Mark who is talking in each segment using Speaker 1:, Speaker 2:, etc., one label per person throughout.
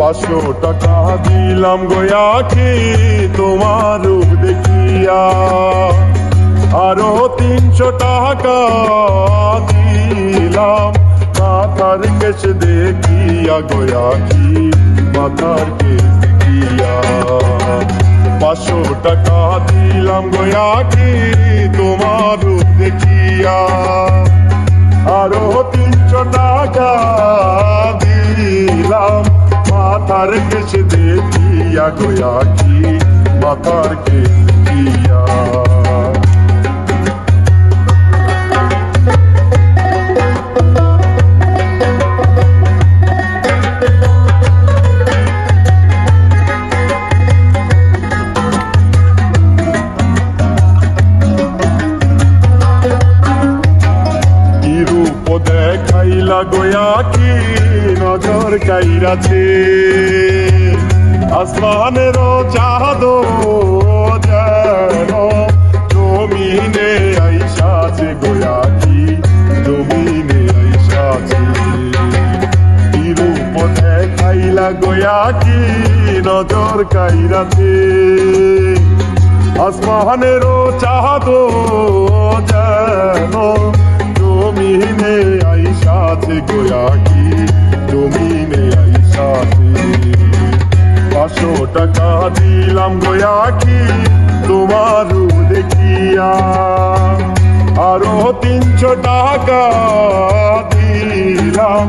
Speaker 1: পাঁচশো টাকা দিলাম গোয়াকে তোমার রূপ দেখিয়া। আরও তিনশো টাকা দিলাম, মাথার কেশ দেখিয়া গোয়াকি মাথার কেশ দেখিয়া। পাঁচশো টাকা দিলাম গোয়াকি তোমার রূপ দেখিয়া। আরও তিনশো টাকা মাথার কেশ দেখিয়া গোয়া কি মাথার দেখিয়া দেখাইলা গোয়া কি কাইরাছে। আসমানের চাঁদ যেন জমিনে আইসাছে গোয়া কি জমিনে আইসাছে রূপ দেখাইলা গোয়া কি নজর কাইরাছে। আসমানেরও চাহাদ যেন জমিনে আইসাছে গোয়া দিলাম গোয়া কি তোমার দেখিয়া। আরও তিনশো টাকা দিলাম,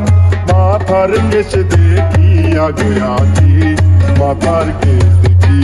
Speaker 1: মাথার কেশ দেখিয়া গোয়া কি মাথার কেশ দেখিয়া